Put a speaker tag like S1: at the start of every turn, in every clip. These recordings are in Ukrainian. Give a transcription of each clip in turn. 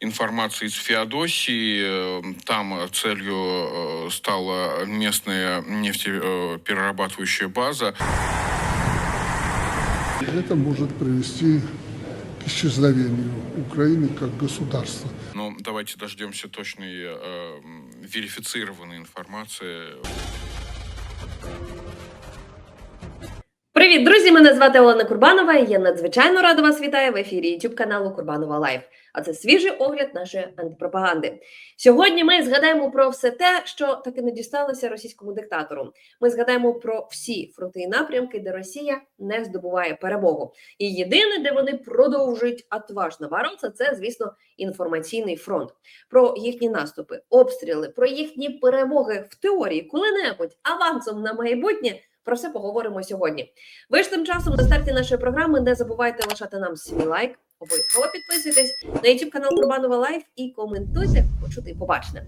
S1: информация из Феодосии. Э, Там э, целью э, стала местная нефтеперерабатывающая база.
S2: Это может привести к исчезновению Украины как государства.
S1: Но давайте дождемся точной э, м, верифицированной информации.
S3: Привіт, друзі! Мене звати Олена Курбанова. і Я надзвичайно рада вас вітаю в ефірі YouTube каналу Курбанова Лайф. А це свіжий огляд нашої антипропаганди. Сьогодні ми згадаємо про все те, що таки не дісталося російському диктатору. Ми згадаємо про всі фронти і напрямки, де Росія не здобуває перемогу. І єдине, де вони продовжують отважно боротися, це, звісно, інформаційний фронт. Про їхні наступи, обстріли, про їхні перемоги в теорії, коли-небудь авансом на майбутнє. Про все поговоримо сьогодні. Ви ж тим часом на старті нашої програми не забувайте лишати нам свій лайк. Обов'язково підписуйтесь на YouTube канал Курбанова Лайф і коментуйте, почути і побачне.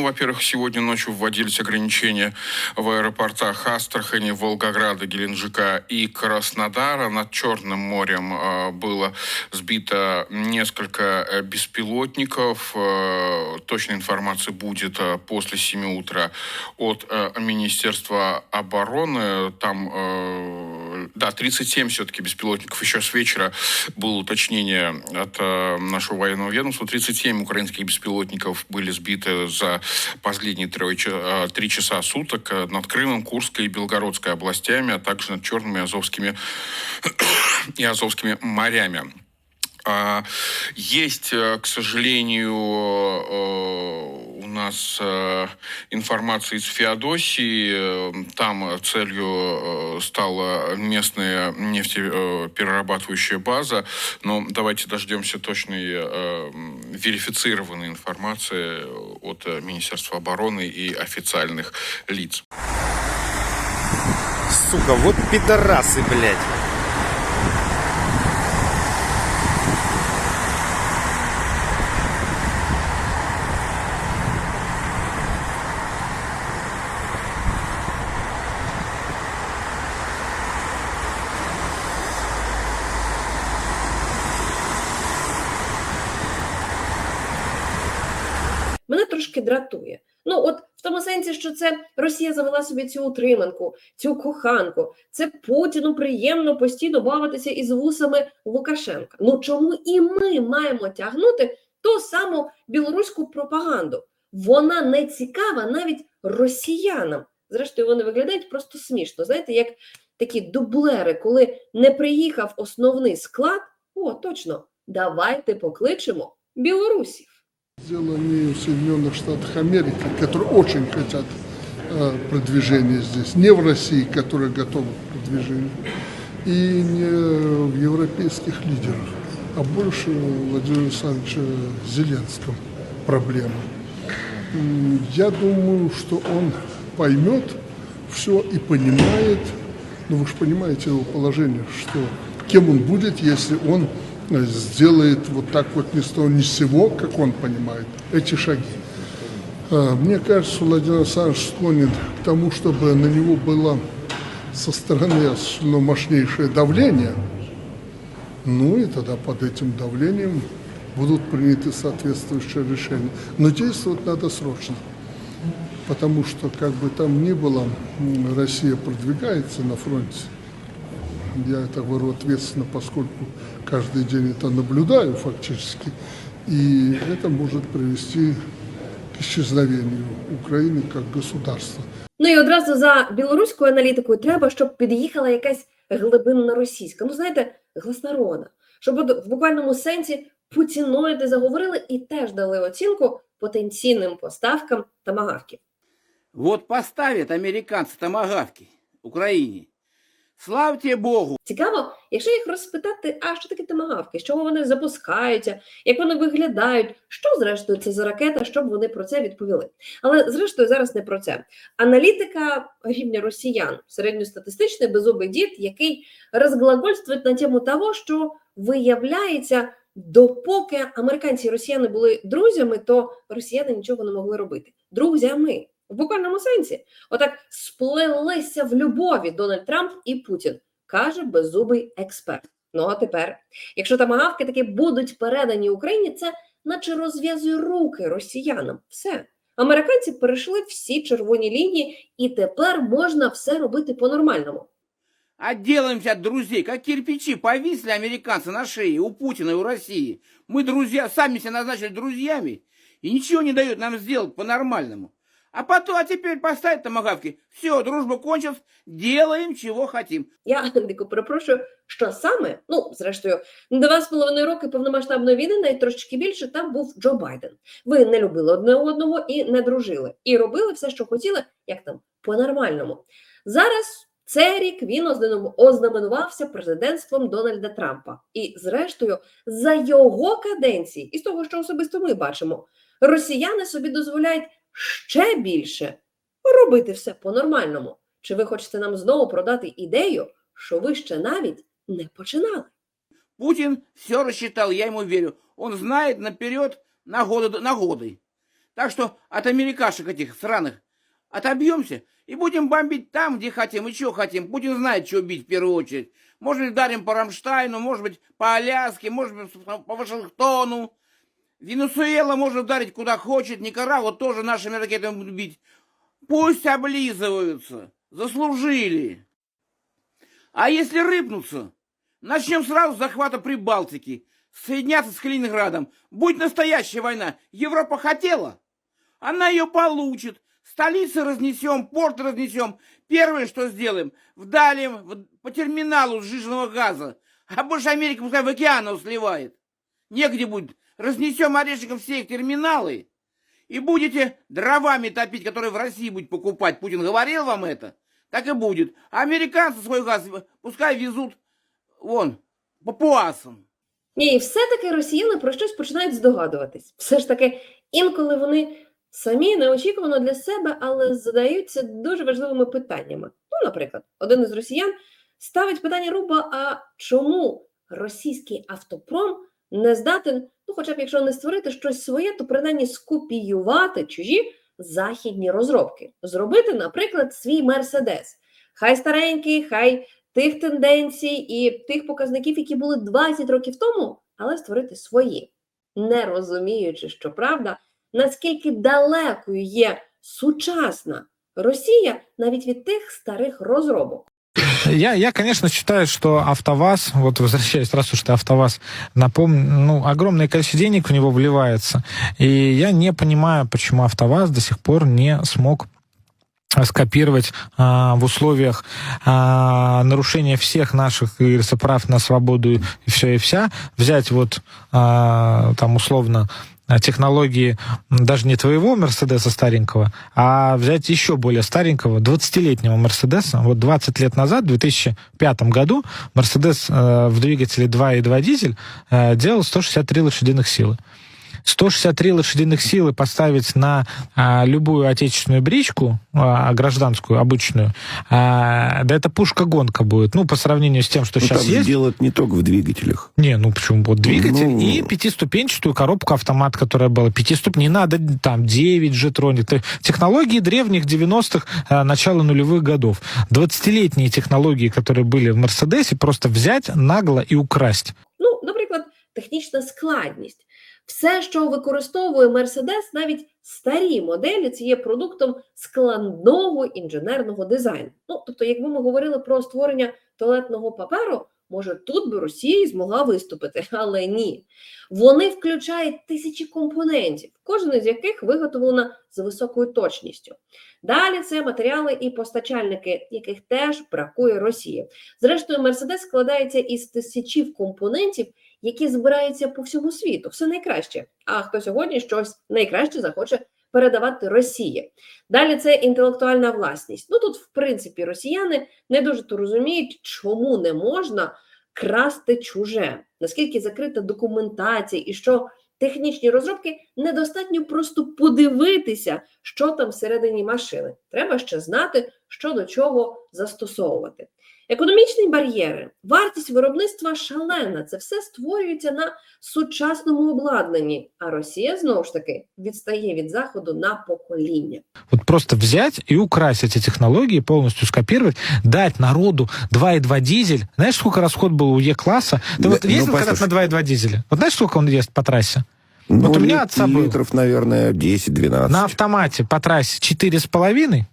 S1: Ну, во-первых, сегодня ночью вводились ограничения в аэропортах Астрахани, Волгограда, Геленджика и Краснодара. Над Черным морем э, было сбито несколько э, беспилотников. Э, Точная информация будет э, после 7 утра от э, Министерства обороны. Там, э, да, 37 все-таки беспилотников. Еще с вечера было уточнение от э, нашего военного ведомства. 37 украинских беспилотников были сбиты за последние э, три часа суток э, над Крымом, Курской и Белгородской областями, а также над Черными и Азовскими и Азовскими морями. А, Есть, к сожалению, нас э, информация из Феодосии. Э, Там целью э, стала местная нефтеперерабатывающая база. Но давайте дождемся точной верифицированной информации от Министерства обороны и официальных лиц.
S4: Сука, вот пидорасы, блядь.
S3: Дратує. Ну, от в тому сенсі, що це Росія завела собі цю утриманку, цю коханку. Це Путіну приємно постійно бавитися із вусами Лукашенка. Ну чому і ми маємо тягнути ту саму білоруську пропаганду? Вона не цікава навіть росіянам. Зрештою, вони виглядають просто смішно. Знаєте, як такі дублери, коли не приїхав основний склад. О, точно, давайте покличемо білорусів.
S2: Дело не в Соединенных Штатах Америки, которые очень хотят э, продвижения здесь, не в России, которая готова к продвижению, и не в европейских лидерах, а больше у Владимира Александровича Зеленском проблема. М, Я думаю, что он поймет все и понимает, ну вы же понимаете его положение, что кем он будет, если он э, сделает вот так вот ни с того ни с сего, как он понимает, эти шаги. Э, Мне кажется, Владимир Александрович склонен к тому, чтобы на него было со стороны осуществлено мощнейшее давление, ну и тогда под этим давлением будут приняты соответствующие решения. Но действовать надо срочно, потому что, как бы там ни было, Россия продвигается на фронте. Я это говорю ответственно, поскольку каждый день это наблюдаю фактически, и это может привести к исчезновению Украины как государства.
S3: Ну і одразу за білоруською аналітикою треба, щоб під'їхала якась глибинна російська. Ну, знаєте, гласнарода. Щоб от в буквальному сенсі путіноїди заговорили і теж дали оцінку потенційним поставкам тамагавків.
S5: Вот поставят американцы томагавки Украине. Славьте Богу!
S3: Цікаво, якщо їх розпитати, а що таке тамагавки, з чого вони запускаються, як вони виглядають, що зрештою це за ракета, щоб вони про це відповіли. Але зрештою зараз не про це. Аналітика рівня росіян, середньостатистичний беззубий дід, який розглагольствує на тему того, що виявляється, допоки американці і росіяни були друзями, то росіяни нічого не могли робити. Друзями. В буквальному сенсі. Отак сплелися в любові Дональд Трамп і Путін, каже беззубий експерт. Ну а тепер, якщо тамагавки таки будуть передані Україні, це наче розв'язує руки росіянам. Все. Американці перейшли всі червоні лінії, і тепер можна все робити по-нормальному.
S5: Отделаемся от друзей, как кирпичи повисли американцы на шее у Путина и у России. Мы друзья, сами себя назначили друзьями, и ничего не дают нам сделать по-нормальному. А потом, а теперь поставить томагавки. Все, дружба кончилась, делаем, чего хотим.
S3: Я дико перепрошую, що саме, ну, зрештою, два з половиною роки повномасштабної війни, навіть трошечки більше, там був Джо Байден. Ви не любили одне одного і не дружили. І робили все, що хотіли, як там, по-нормальному. Зараз цей рік він ознам- ознаменувався президентством Дональда Трампа. І, зрештою, за його каденції, і з того, що особисто ми бачимо, росіяни собі дозволяють ще більше робити все по-нормальному. Чи ви хочете нам знову продати ідею, що ви ще навіть не починали?
S5: Путин все рассчитал, я ему верю. Он знает наперед на годы, на годы. Так что от америкашек этих сраных отобьемся и будем бомбить там, где хотим и что хотим. Путин знает, что бить в первую очередь. Может быть, дарим по Рамштайну, может быть, по Аляске, может быть, по Вашингтону. Венесуэла может ударить куда хочет, Никарагуа тоже нашими ракетами будут бить. Пусть облизываются, заслужили. А если рыпнутся, начнем сразу с захвата Прибалтики, соединяться с Калининградом. Будь настоящая война. Европа хотела, она ее получит. Столицы разнесем, порт разнесем. Первое, что сделаем, вдалим по терминалу сжиженного газа. А больше Америка пускай в океан сливает. Негде будет. Разнесем орешником все их терминалы. И будете дровами топить, которые в России будет покупать. Путин говорил вам это? Так и будет. А американцы свой газ пускай везут вон, папуасам.
S3: Ні, і все-таки росіяни про щось починають здогадуватись. Все ж таки, інколи вони самі неочікувано для себе, але задаються дуже важливими питаннями. Ну, наприклад, один із росіян ставить питання Руба: а чому російський автопром Не здатен, ну, хоча б якщо не створити щось своє, то принаймні скопіювати чужі західні розробки, зробити, наприклад, свій мерседес. Хай старенький, хай тих тенденцій і тих показників, які були 20 років тому, але створити свої, не розуміючи, що правда, наскільки далекою є сучасна Росія навіть від тих старих розробок.
S6: Я, я, конечно, считаю, что АвтоВАЗ, вот возвращаясь, раз уж ты АвтоВАЗ, напомню, ну, огромное количество денег в него вливается. И я не понимаю, почему АвтоВАЗ до сих пор не смог скопировать а, в условиях а, нарушения всех наших говорится, прав на свободу и все и вся, взять вот а, там условно технологии м, даже не твоего Мерседеса старенького, а взять еще более старенького, 20-летнего Мерседеса. Вот 20 лет назад, в 2005 году, Мерседес э, в двигателе 2.2 дизель э, делал 163 лошадиных силы. 163 лошадиных силы поставить на а, любую отечественную бричку, а, гражданскую, обычную, а, да это пушка-гонка будет. Ну, по сравнению с тем, что
S7: Ну,
S6: сейчас
S7: там
S6: есть.
S7: делают не только в двигателях.
S6: Не, ну почему? Вот двигатель
S7: Ну.
S6: и пятиступенчатую коробку автомат, которая была. Пятиступ... Не надо там 9 же тронет. Технологии древних 90-х, э, начала нулевых годов. 20-летние технологии, которые были в Мерседесе, просто взять нагло и украсть.
S3: Ну, наприклад, технічна складність. Все, що використовує Мерседес, навіть старі моделі, це є продуктом складного інженерного дизайну. Ну, тобто, якби ми говорили про створення туалетного паперу, може тут би Росія змогла виступити, але ні. Вони включають тисячі компонентів, кожен із яких виготовлено з високою точністю. Далі це матеріали і постачальники, яких теж бракує Росії. Зрештою, Мерседес складається із тисячів компонентів, які збираються по всьому світу. Все найкраще. А хто сьогодні щось найкраще захоче передавати Росії? Далі це інтелектуальна власність. Ну тут, в принципі, росіяни не дуже то розуміють, чому не можна красти чуже, наскільки закрита документація, і що технічні розробки недостатньо просто подивитися, що там всередині машини. Треба ще знати, що до чого застосовувати. Економічні бар'єри, вартість виробництва шалена. Це все створюється на сучасному обладнанні. А Росія знову ж таки відстає від заходу на покоління.
S6: Вот просто взять и украсить эти технологии, полностью скопировать, дать народу 2,2 дизель. Знаешь, сколько расход был у Е-класса? Ты
S7: Да,
S6: вот
S7: ну,
S6: ездил когда-то
S7: послушай.
S6: на 2,2 дизеля? Вот знаешь, сколько он ест по трассе?
S7: Ну,
S6: Вот у меня
S7: лит-
S6: отца был.
S7: литров, наверное, 10-12.
S6: На автомате по трассе 4,5,
S7: М.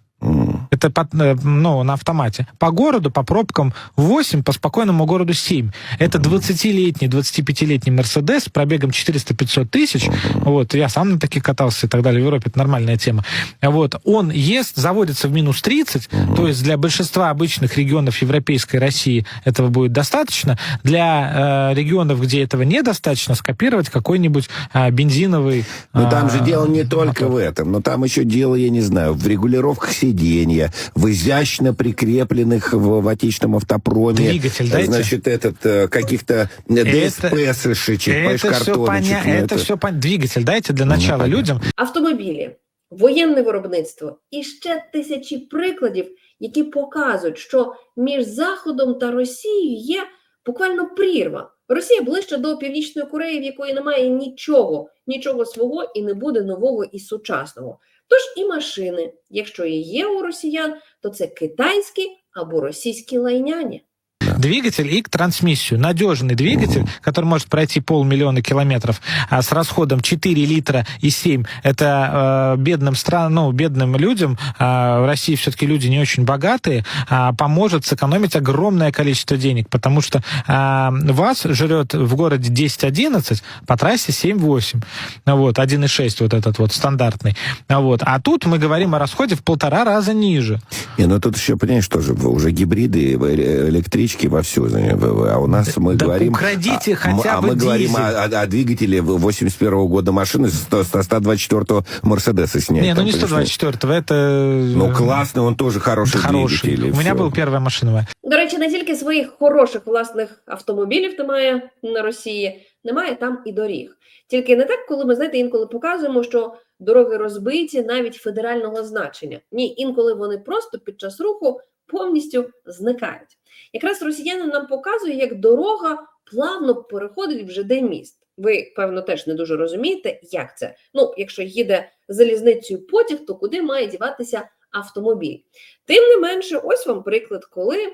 S6: это по- э, ну, на автомате. По городу, по пробкам 8, по спокойному городу 7. Это 20-летний, 25-летний Мерседес с пробегом 400-500 тысяч. Вот, я сам на таких катался и так далее. В Европе это нормальная тема. Вот, он ест, заводится в минус 30, то есть для большинства обычных регионов Европейской России этого будет достаточно. Для э, регионов, где этого недостаточно, скопировать какой-нибудь э, бензиновый...
S7: Но там же
S6: э,
S7: дело не только
S6: мотор.
S7: в этом, но там еще дело, я не знаю, в регулировках сиденья, в изящно прикрепленных в, в отечественном автопроме.
S6: Двигатель
S7: э,
S6: дайте.
S7: Значит, этот, э, каких-то э, ДСП-шечек,
S6: Это все понятно. Это все пон- Двигатель дайте для
S7: Ну,
S6: начала
S7: понятно.
S6: людям.
S3: автомобілі, воєнне виробництво і ще тисячі прикладів, які показують, що між Заходом та Росією є буквально прірва. Росія ближче до Північної Кореї, в якої немає нічого, нічого свого і не буде нового і сучасного. Тож і машини, якщо і є у росіян, то це китайські або російські лайняні.
S6: Двигатель и трансмиссию. Надежный двигатель, который может пройти полмиллиона километров а, с расходом 4 литра и 7. Это э, бедным стран, ну, бедным людям, а, в России все-таки люди не очень богатые, а, поможет сэкономить огромное количество денег, потому что а, ВАЗ жрет в городе 10-11, по трассе 7-8. Вот, 1,6 вот этот вот стандартный. Вот. А тут мы говорим о расходе в полтора раза ниже.
S7: Не, ну тут еще, понимаешь, тоже уже гибриды, э, электрички вовсю. э, в- в- А у нас
S6: Да-
S7: мы
S6: да
S7: говорим...
S6: украдите
S7: а,
S6: хотя
S7: а
S6: бы
S7: мы говорим
S6: дизель.
S7: о, о- о двигателе 81 года машины со 124 Мерседеса снять.
S6: не, ну
S7: там,
S6: не
S7: понимаешь,
S6: 124-го, это...
S7: Ну, классный, он тоже хороший,
S6: Хороший.
S7: двигатель. и
S6: У меня
S7: всё.
S6: была первая машина моя.
S3: До речі, не тільки своїх хороших власних автомобілів немає на Росії, немає там і доріг. Тільки не так, коли ми знаєте, інколи показуємо, що дороги розбиті навіть федерального значення. Ні, інколи вони просто під час руху повністю зникають. Якраз росіяни нам показують, як дорога плавно переходить в ЖД міст. Ви, певно, теж не дуже розумієте, як це. Ну, якщо їде залізницею потяг, то куди має діватися автомобіль? Тим не менше, ось вам приклад, коли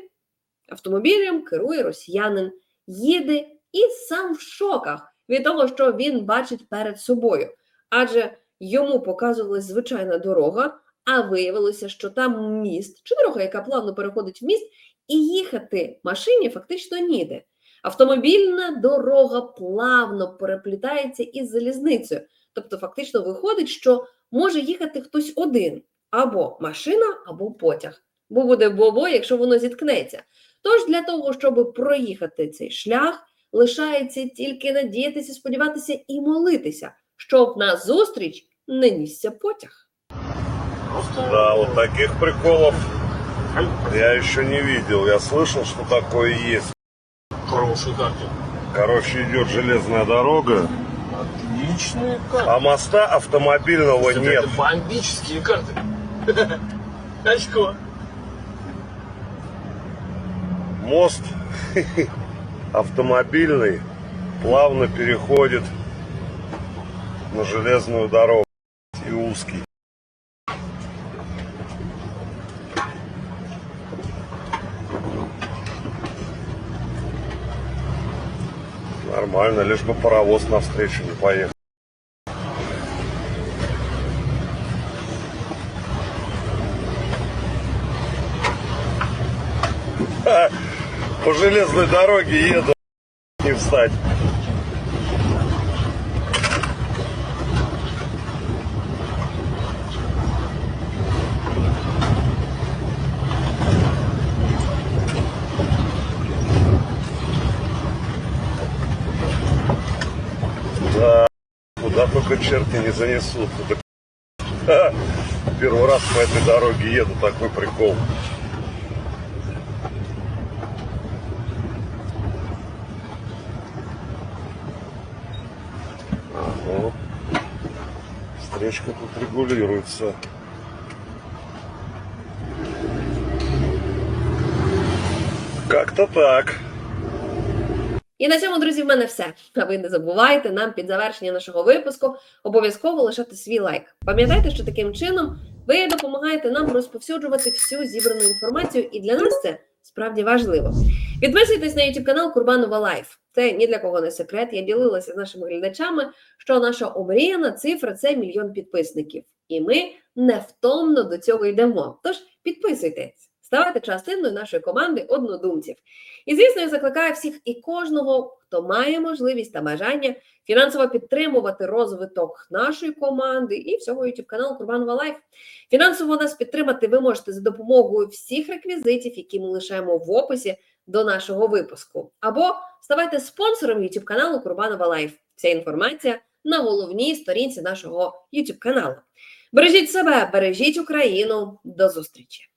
S3: автомобілем керує росіянин, їде і сам в шоках від того, що він бачить перед собою. Адже йому показувалась звичайна дорога, а виявилося, що там міст чи дорога, яка плавно переходить в міст, і їхати машині фактично ніде. Автомобільна дорога плавно переплітається із залізницею. Тобто, фактично виходить, що може їхати хтось один або машина, або потяг. Бо буде бобо, якщо воно зіткнеться. Тож для того, щоб проїхати цей шлях, лишається тільки надіятися, сподіватися і молитися, щоб назустріч не нісся потяг.
S8: Да, вот таких приколов я еще не видел. Я слышал, что такое есть.
S9: Хорошие карты.
S8: Короче, идет железная дорога,
S9: Отличные карты.
S8: а моста автомобильного
S9: Это
S8: нет.
S9: бомбические карты. Очко.
S8: Мост автомобильный плавно переходит на железную дорогу и узкий. Нормально, лишь бы паровоз навстречу не поехал. По железной дороге еду, не встать. Да, только черти не занесут. Это Первый раз по этой дороге еду, такой прикол. Ага. Встречка тут регулируется. Как-то так.
S3: І на цьому, друзі, в мене все. А ви не забувайте нам під завершення нашого випуску обов'язково лишати свій лайк. Пам'ятайте, що таким чином ви допомагаєте нам розповсюджувати всю зібрану інформацію, і для нас це справді важливо. Підписуйтесь на YouTube канал Курбанова Лайф. Це ні для кого не секрет. Я ділилася з нашими глядачами, що наша омріяна цифра це мільйон підписників, і ми невтомно до цього йдемо. Тож підписуйтесь, ставайте частиною нашої команди однодумців. І звісно, я закликаю всіх і кожного, хто має можливість та бажання фінансово підтримувати розвиток нашої команди і всього youtube каналу Курбанова Лайф. Фінансово нас підтримати ви можете за допомогою всіх реквізитів, які ми лишаємо в описі до нашого випуску, або ставайте спонсором youtube каналу Курбанова Лайф. Вся інформація на головній сторінці нашого youtube каналу. Бережіть себе, бережіть Україну. До зустрічі!